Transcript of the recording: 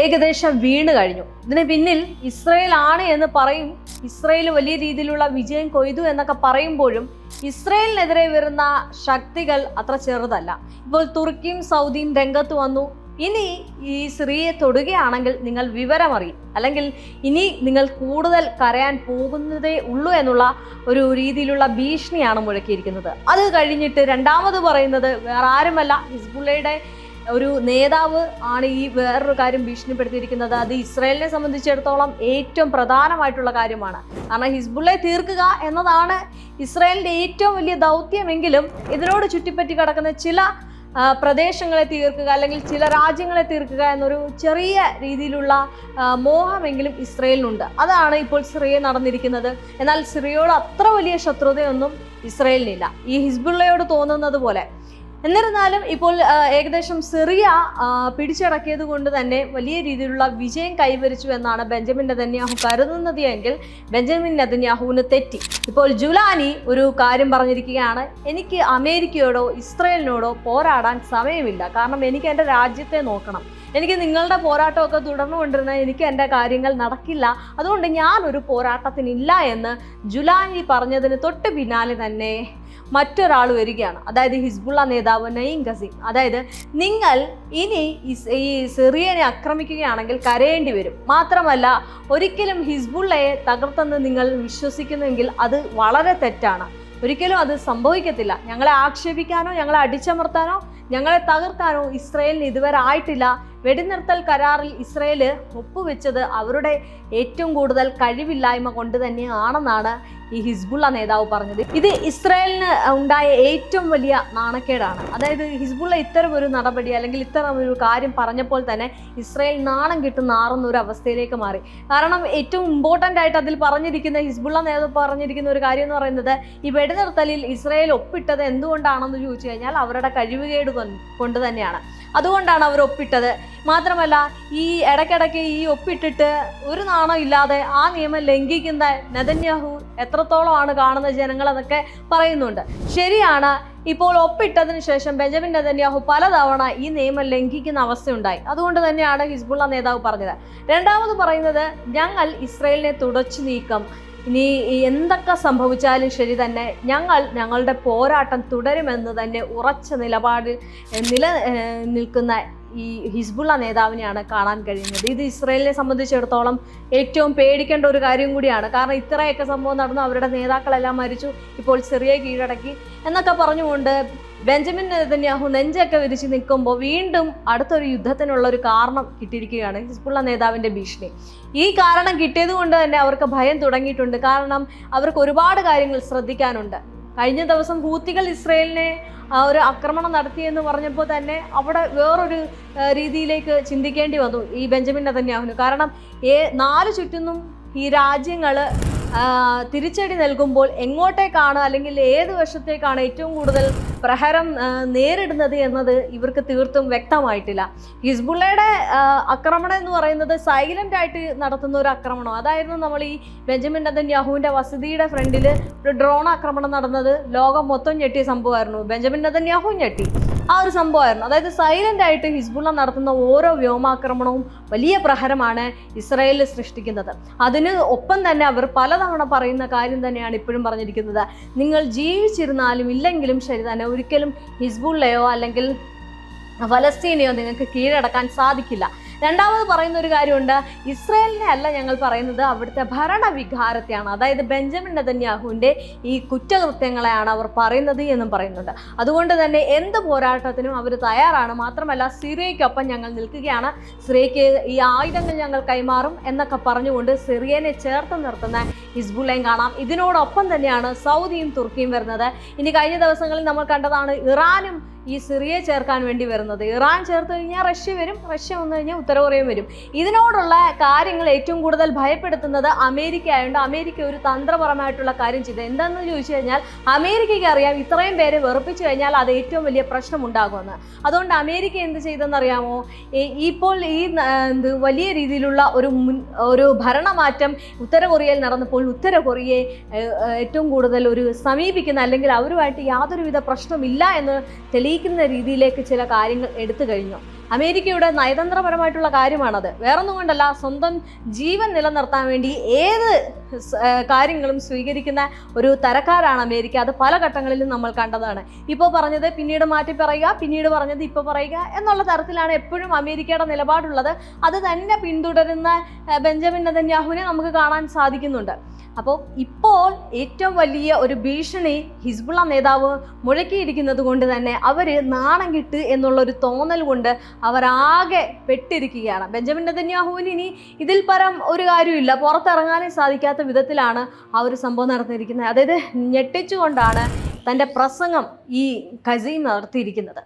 ഏകദേശം വീണ് കഴിഞ്ഞു. ഇതിന് പിന്നിൽ ഇസ്രയേൽ ആണ് എന്ന് പറയും. ഇസ്രയേൽ വലിയ രീതിയിലുള്ള വിജയം കൊയ്തു എന്നൊക്കെ പറയുമ്പോഴും ഇസ്രയേലിനെതിരെ വരുന്ന ശക്തികൾ അത്ര ചെറുതല്ല. ഇപ്പോൾ തുർക്കിയും സൗദിയും രംഗത്ത് വന്നു. ഇനി ഈ സ്ത്രീയെ തൊടുകയാണെങ്കിൽ നിങ്ങൾ വിവരമറിയും. അല്ലെങ്കിൽ ഇനി നിങ്ങൾ കൂടുതൽ കരയാൻ പോകുന്നതേ ഉള്ളൂ എന്നുള്ള ഒരു രീതിയിലുള്ള ഭീഷണിയാണ് മുഴക്കിയിരിക്കുന്നത്. അത് കഴിഞ്ഞിട്ട് രണ്ടാമത് പറയുന്നത് വേറെ ആരുമല്ല ഹിസ്ബുള്ളയുടെ ഒരു നേതാവ് ആണ് ഈ വേറൊരു കാര്യം ഭീഷണിപ്പെടുത്തിയിരിക്കുന്നത്. അത് ഇസ്രായേലിനെ സംബന്ധിച്ചിടത്തോളം ഏറ്റവും പ്രധാനമായിട്ടുള്ള കാര്യമാണ്. കാരണം ഹിസ്ബുള്ളെ തീർക്കുക എന്നതാണ് ഇസ്രായേലിന്റെ ഏറ്റവും വലിയ ദൗത്യമെങ്കിലും ഇതിനോട് ചുറ്റിപ്പറ്റി കിടക്കുന്ന ചില പ്രദേശങ്ങളെ തീർക്കുക അല്ലെങ്കിൽ ചില രാജ്യങ്ങളെ തീർക്കുക എന്നൊരു ചെറിയ രീതിയിലുള്ള മോഹമെങ്കിലും ഇസ്രയേലിനുണ്ട്. അതാണ് ഇപ്പോൾ സിറിയ നടന്നിരിക്കുന്നത്. എന്നാൽ സിറിയയോട് അത്ര വലിയ ശത്രുതയൊന്നും ഇസ്രയേലിനില്ല. ഈ ഹിസ്ബുള്ളയോട് തോന്നുന്നത് പോലെ എന്നിരുന്നാലും ഇപ്പോൾ ഏകദേശം സിറിയ പിടിച്ചടക്കിയത് കൊണ്ട് തന്നെ വലിയ രീതിയിലുള്ള വിജയം കൈവരിച്ചു എന്നാണ് ബെഞ്ചമിൻ നെതന്യാഹു കരുതുന്നത് എങ്കിൽ ബെഞ്ചമിൻ നെതന്യാഹുവിന് തെറ്റി. ഇപ്പോൾ ജുലാനി ഒരു കാര്യം പറഞ്ഞിരിക്കുകയാണ് എനിക്ക് അമേരിക്കയോടോ ഇസ്രയേലിനോടോ പോരാടാൻ സമയമില്ല. കാരണം എനിക്ക് എന്റെ രാജ്യത്തെ നോക്കണം. എനിക്ക് നിങ്ങളുടെ പോരാട്ടമൊക്കെ തുടർന്നു കൊണ്ടിരുന്നാൽ എനിക്ക് എന്റെ കാര്യങ്ങൾ നടക്കില്ല. അതുകൊണ്ട് ഞാനൊരു പോരാട്ടത്തിനില്ല എന്ന് ജുലാനി പറഞ്ഞതിന് തൊട്ട് പിന്നാലെ തന്നെ മറ്റൊരാൾ വരികയാണ്. അതായത് ഹിസ്ബുള്ള നേതാവ് നയിം ഖസീം. അതായത് നിങ്ങൾ ഇനി ഈ സിറിയനെ ആക്രമിക്കുകയാണെങ്കിൽ കരയേണ്ടി വരും. മാത്രമല്ല ഒരിക്കലും ഹിസ്ബുള്ളയെ തകർത്തെന്ന് നിങ്ങൾ വിശ്വസിക്കുന്നെങ്കിൽ അത് വളരെ തെറ്റാണ്. ഒരിക്കലും അത് സംഭവിക്കത്തില്ല. ഞങ്ങളെ ആക്ഷേപിക്കാനോ ഞങ്ങളെ അടിച്ചമർത്താനോ ഞങ്ങളെ തകർക്കാനോ ഇസ്രയേലിന് ഇതുവരെ ആയിട്ടില്ല. വെടിനിർത്തൽ കരാറിൽ ഇസ്രയേൽ ഒപ്പുവെച്ചത് അവരുടെ ഏറ്റവും കൂടുതൽ കഴിവില്ലായ്മ കൊണ്ട് തന്നെയാണെന്നാണ് ഈ ഹിസ്ബുള്ള നേതാവ് പറഞ്ഞത്. ഇത് ഇസ്രായേലിന് ഉണ്ടായ ഏറ്റവും വലിയ നാണക്കേടാണ്. അതായത് ഹിസ്ബുള്ള ഇത്തരം ഒരു നടപടി അല്ലെങ്കിൽ ഇത്തരം ഒരു കാര്യം പറഞ്ഞപ്പോൾ തന്നെ ഇസ്രായേൽ നാണം കിട്ടുന്ന നാറുന്ന ഒരു അവസ്ഥയിലേക്ക് മാറി. കാരണം ഏറ്റവും ഇമ്പോർട്ടന്റ് ആയിട്ട് അതിൽ പറഞ്ഞിരിക്കുന്ന ഹിസ്ബുള്ള നേതാവ് പറഞ്ഞിരിക്കുന്ന ഒരു കാര്യം എന്ന് പറയുന്നത് ഈ വെടിനിർത്തലിൽ ഇസ്രായേൽ ഒപ്പിട്ടത് എന്തുകൊണ്ടാണെന്ന് ചോദിച്ചു കഴിഞ്ഞാൽ അവരുടെ കഴിവുകേട് കൊണ്ട് തന്നെയാണ്. അതുകൊണ്ടാണ് അവർ ഒപ്പിട്ടത്. മാത്രമല്ല ഈ ഇടയ്ക്കിടയ്ക്ക് ഈ ഒപ്പിട്ടിട്ട് ഒരു നാണം ഇല്ലാതെ ആ നിയമം ലംഘിക്കുന്ന നെതന്യാഹു എത്രത്തോളമാണ് കാണുന്ന ജനങ്ങൾ എന്നൊക്കെ പറയുന്നുണ്ട്. ശരിയാണ് ഇപ്പോൾ ഒപ്പിട്ടതിന് ശേഷം ബെഞ്ചമിൻ നെതന്യാഹു പലതവണ ഈ നിയമം ലംഘിക്കുന്ന അവസ്ഥയുണ്ടായി. അതുകൊണ്ട് തന്നെയാണ് ഹിസ്ബുള്ള നേതാവ് പറഞ്ഞത്. രണ്ടാമത് പറയുന്നത് ഞങ്ങൾ ഇസ്രയേലിനെ തുടച്ചു നീക്കം. ഇനി എന്തൊക്കെ സംഭവിച്ചാലും ശരി തന്നെ ഞങ്ങൾ ഞങ്ങളുടെ പോരാട്ടം തുടരുമെന്ന് തന്നെ ഉറച്ച നിലപാട് നില നിൽക്കുന്ന ഈ ഹിസ്ബുള്ള നേതാവിനെയാണ് കാണാൻ കഴിയുന്നത്. ഇത് ഇസ്രയേലിനെ സംബന്ധിച്ചിടത്തോളം ഏറ്റവും പേടിക്കേണ്ട ഒരു കാര്യം കൂടിയാണ്. കാരണം ഇത്രയൊക്കെ സംഭവം നടന്നു അവരുടെ നേതാക്കളെല്ലാം മരിച്ചു ഇപ്പോൾ സിറിയ കീഴടക്കി എന്നൊക്കെ പറഞ്ഞുകൊണ്ട് ബെഞ്ചമിൻ നെതന്യാഹു നെഞ്ചൊക്കെ വിരിച്ച് നിൽക്കുമ്പോൾ വീണ്ടും അടുത്തൊരു യുദ്ധത്തിനുള്ള ഒരു കാരണം കിട്ടിയിരിക്കുകയാണ് ഹിസ്ബുള്ള നേതാവിന്റെ ഭീഷണി. ഈ കാരണം കിട്ടിയത് കൊണ്ട് തന്നെ അവർക്ക് ഭയം തുടങ്ങിയിട്ടുണ്ട്. കാരണം അവർക്ക് ഒരുപാട് കാര്യങ്ങൾ ശ്രദ്ധിക്കാനുണ്ട്. കഴിഞ്ഞ ദിവസം ഹൂത്തികൾ ഇസ്രയേലിനെ ഒരു ആക്രമണം നടത്തിയെന്ന് പറഞ്ഞപ്പോൾ തന്നെ അവിടെ വേറൊരു രീതിയിലേക്ക് ചിന്തിക്കേണ്ടി വന്നു ഈ ബെഞ്ചമിൻ നെതന്യാഹുവിന്. കാരണം ഏ നാല് ചുറ്റിനും ഈ രാജ്യങ്ങൾ തിരിച്ചടി നൽകുമ്പോൾ എങ്ങോട്ടേക്കാണ് അല്ലെങ്കിൽ ഏത് വശത്തേക്കാണ് ഏറ്റവും കൂടുതൽ പ്രഹരം നേരിടുന്നത് എന്നത് ഇവർക്ക് തീർത്തും വ്യക്തമായിട്ടില്ല. ഹിസ്ബുള്ളയുടെ ആക്രമണം എന്ന് പറയുന്നത് സൈലന്റ് ആയിട്ട് നടത്തുന്ന ഒരു ആക്രമണം അതായിരുന്നു നമ്മൾ ഈ ബെഞ്ചമിൻ നെതന്യാഹുവിന്റെ വസതിയുടെ ഫ്രണ്ടിൽ ഒരു ഡ്രോൺ ആക്രമണം നടന്നത്. ലോകം മൊത്തം ഞെട്ടിയ സംഭവമായിരുന്നു. ബെഞ്ചമിൻ നെതന്യാഹു ഞെട്ടി. ആ ഒരു സംഭവമായിരുന്നു. അതായത് സൈലന്റ് ആയിട്ട് ഹിസ്ബുള്ള നടത്തുന്ന ഓരോ വ്യോമാക്രമണവും വലിയ പ്രഹരമാണ് ഇസ്രായേലിൽ സൃഷ്ടിക്കുന്നത്. അതിന് ഒപ്പം തന്നെ അവർ പലതവണ പറയുന്ന കാര്യം തന്നെയാണ് ഇപ്പോഴും പറഞ്ഞിരിക്കുന്നത്. നിങ്ങൾ ജീവിച്ചിരുന്നാലും ഇല്ലെങ്കിലും ശരി തന്നെ ഒരിക്കലും ഹിസ്ബുള്ളയോ അല്ലെങ്കിൽ ഫലസ്തീനെയോ നിങ്ങൾക്ക് കീഴടക്കാൻ സാധിക്കില്ല. രണ്ടാമത് പറയുന്ന ഒരു കാര്യമുണ്ട്. ഇസ്രയേലിനെ അല്ല ഞങ്ങൾ പറയുന്നത് അവിടുത്തെ ഭരണവികാരത്തെയാണ്. അതായത് ബെഞ്ചമിൻ നെതന്യാഹുവിന്റെ ഈ കുറ്റകൃത്യങ്ങളെയാണ് അവർ പറയുന്നത് എന്നും പറയുന്നുണ്ട്. അതുകൊണ്ട് തന്നെ എന്ത് പോരാട്ടത്തിനും അവർ തയ്യാറാണ്. മാത്രമല്ല സിറിയയ്ക്കൊപ്പം ഞങ്ങൾ നിൽക്കുകയാണ്. സിറിയയ്ക്ക് ഈ ആയുധങ്ങൾ ഞങ്ങൾ കൈമാറും എന്നൊക്കെ പറഞ്ഞുകൊണ്ട് സിറിയനെ ചേർത്ത് നിർത്തുന്ന ഹിസ്ബുള്ളയും കാണാം. ഇതിനോടൊപ്പം തന്നെയാണ് സൗദിയും തുർക്കിയും വരുന്നത്. ഇനി കഴിഞ്ഞ ദിവസങ്ങളിൽ നമ്മൾ കണ്ടതാണ് ഇറാനും ഈ സിറിയെ ചേർക്കാൻ വേണ്ടി വരുന്നത്. ഇറാൻ ചേർത്ത് കഴിഞ്ഞാൽ റഷ്യ വരും റഷ്യ വന്നു കഴിഞ്ഞാൽ ഉത്തര കൊറിയയും വരും. ഇതിനോടുള്ള കാര്യങ്ങൾ ഏറ്റവും കൂടുതൽ ഭയപ്പെടുത്തുന്നത് അമേരിക്ക ആയതുകൊണ്ട് അമേരിക്ക ഒരു തന്ത്രപരമായിട്ടുള്ള കാര്യം ചെയ്തത് എന്താണെന്ന് ചോദിച്ചു കഴിഞ്ഞാൽ അമേരിക്കയ്ക്ക് അറിയാം ഇത്രയും പേരെ വെറുപ്പിച്ചു കഴിഞ്ഞാൽ അത് ഏറ്റവും വലിയ പ്രശ്നം ഉണ്ടാകുമെന്ന് അതുകൊണ്ട് അമേരിക്ക എന്ത് ചെയ്തെന്നറിയാമോ? ഇപ്പോൾ ഈ എന്ത് വലിയ രീതിയിലുള്ള ഒരു മുൻ ഒരു ഭരണമാറ്റം ഉത്തര കൊറിയയിൽ നടന്നപ്പോൾ ഉത്തര കൊറിയയെ ഏറ്റവും കൂടുതൽ ഒരു സമീപിക്കുന്ന അല്ലെങ്കിൽ അവരുമായിട്ട് യാതൊരുവിധ പ്രശ്നമില്ല എന്ന് തെളിയിക്കുന്ന രീതിയിലേക്ക് ചില കാര്യങ്ങൾ എടുത്തു കഴിഞ്ഞു. അമേരിക്കയുടെ നയതന്ത്രപരമായിട്ടുള്ള കാര്യമാണത്. വേറൊന്നും കൊണ്ടല്ല സ്വന്തം ജീവൻ നിലനിർത്താൻ വേണ്ടി ഏത് കാര്യങ്ങളും സ്വീകരിക്കുന്ന ഒരു തരക്കാരാണ് അമേരിക്ക. അത് പല ഘട്ടങ്ങളിലും നമ്മൾ കണ്ടതാണ്. ഇപ്പോൾ പറഞ്ഞത് പിന്നീട് മാറ്റി പറയുക പിന്നീട് പറഞ്ഞത് ഇപ്പോൾ പറയുക എന്നുള്ള തരത്തിലാണ് എപ്പോഴും അമേരിക്കയുടെ നിലപാടുള്ളത്. അത് തന്നെ പിന്തുടരുന്ന ബെഞ്ചമിൻ നെതന്യാഹുവിനെ നമുക്ക് കാണാൻ സാധിക്കുന്നുണ്ട്. അപ്പോൾ ഇപ്പോൾ ഏറ്റവും വലിയ ഒരു ഭീഷണി ഹിസ്ബുള്ള നേതാവ് മുഴക്കിയിരിക്കുന്നത് കൊണ്ട് തന്നെ അവർ നാണം കിട്ട് എന്നുള്ളൊരു തോന്നൽ കൊണ്ട് അവരാകെ പെട്ടിരിക്കുകയാണ്. ബെഞ്ചമിൻ നെതന്യാഹുവിന് ഇനി ഇതിൽ പരം ഒരു കാര്യമില്ല പുറത്തിറങ്ങാനും സാധിക്കാത്ത വിധത്തിലാണ് ആ ഒരു സംഭവം നടത്തിയിരിക്കുന്നത് അതായത് ഞെട്ടിച്ചുകൊണ്ടാണ് തന്റെ പ്രസംഗം ഈ കസീൻ നടത്തിയിരിക്കുന്നത്.